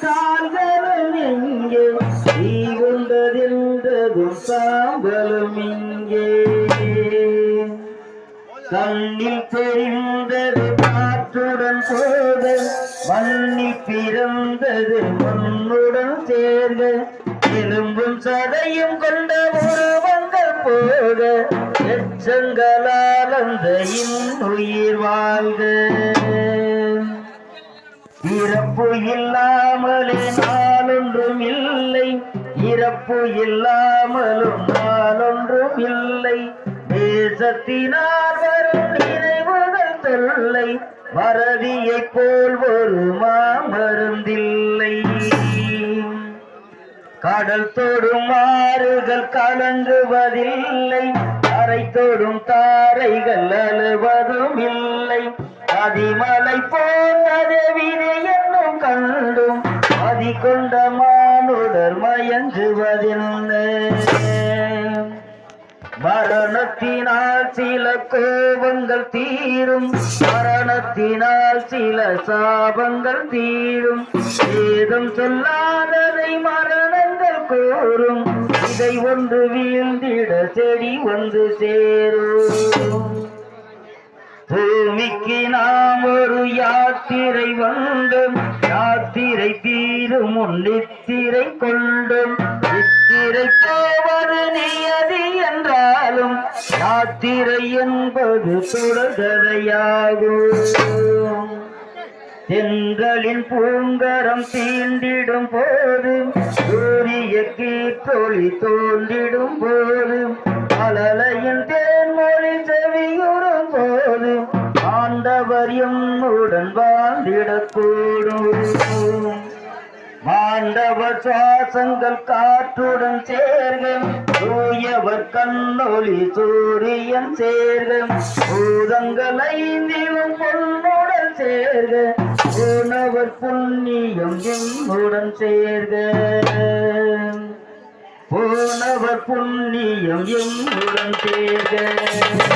கால்களும் இங்கே. தீ உண்டதென்றதும் சாம்பலும் இங்கே. கண்ணில் தெரிந்தது காற்றுடன் போக மண்ணில் பிறந்தது மண்ணுடன் சேர்க எலும்பும் சதையும் கொண்ட உருவங்கள் போக எச்சங்களால் அந்த இன்னுயிர் வாழ்க இறப்பு இல்லாமலே நாளொன்றும் இல்லை. இறப்பு இல்லாமலும் நாளொன்றும் இல்லை. தேசத்தினால் வரும் நினைவுகள் தொல்லை. மறதியைப் போல் ஒரு மாமருந்தில்லை கடல் தொடும் ஆறுகள் கலங்குவதில்லை. அறை தொடும் தாரைகள் அழுவதும் இல்லை. அதிமலை போன்றத வினை என்னும் கண்டும் அதி கொண்ட மானுடர் மயங்குவதென்ன மரணத்தினால் சில கோபங்கள் தீரும் மரணத்தினால் சில சாபங்கள் தீரும். ஏதும் சொல்லாததை மரண கூறும் இதை ஒன்று வீழ்ந்திட செடி வந்து சேரும். பூமிக்கு நாம் ஒரு யாத்திரை வந்தோம். யாத்திரை தீரும் நித்திரை கொண்டும். நித்திரை போவது நியதி என்றாலும் யாத்திரை என்பது தொடர்கதையாகும் தென்றலின் பூங்கரம் தீண்டிடும் போது கீற்றொளி தோன்றிடும் போது அலலையின் தேன்மொழி செவியுறும் போது ஆண்டவர் எம்முடன் வாழ்ந்திடக்கூடும். மாண்டவர் சுவாசங்கள் காற்றுடன் சேர்க தூயவர் கண்ணொளி சூரியன் சேர்க பூதங்கள் ஐந்திலும் பொன்னுடன் சேர்க போனவர் புண்ணியம் எம்முடன் சேர்க புண்ணியம் எம்முடன் சேர்க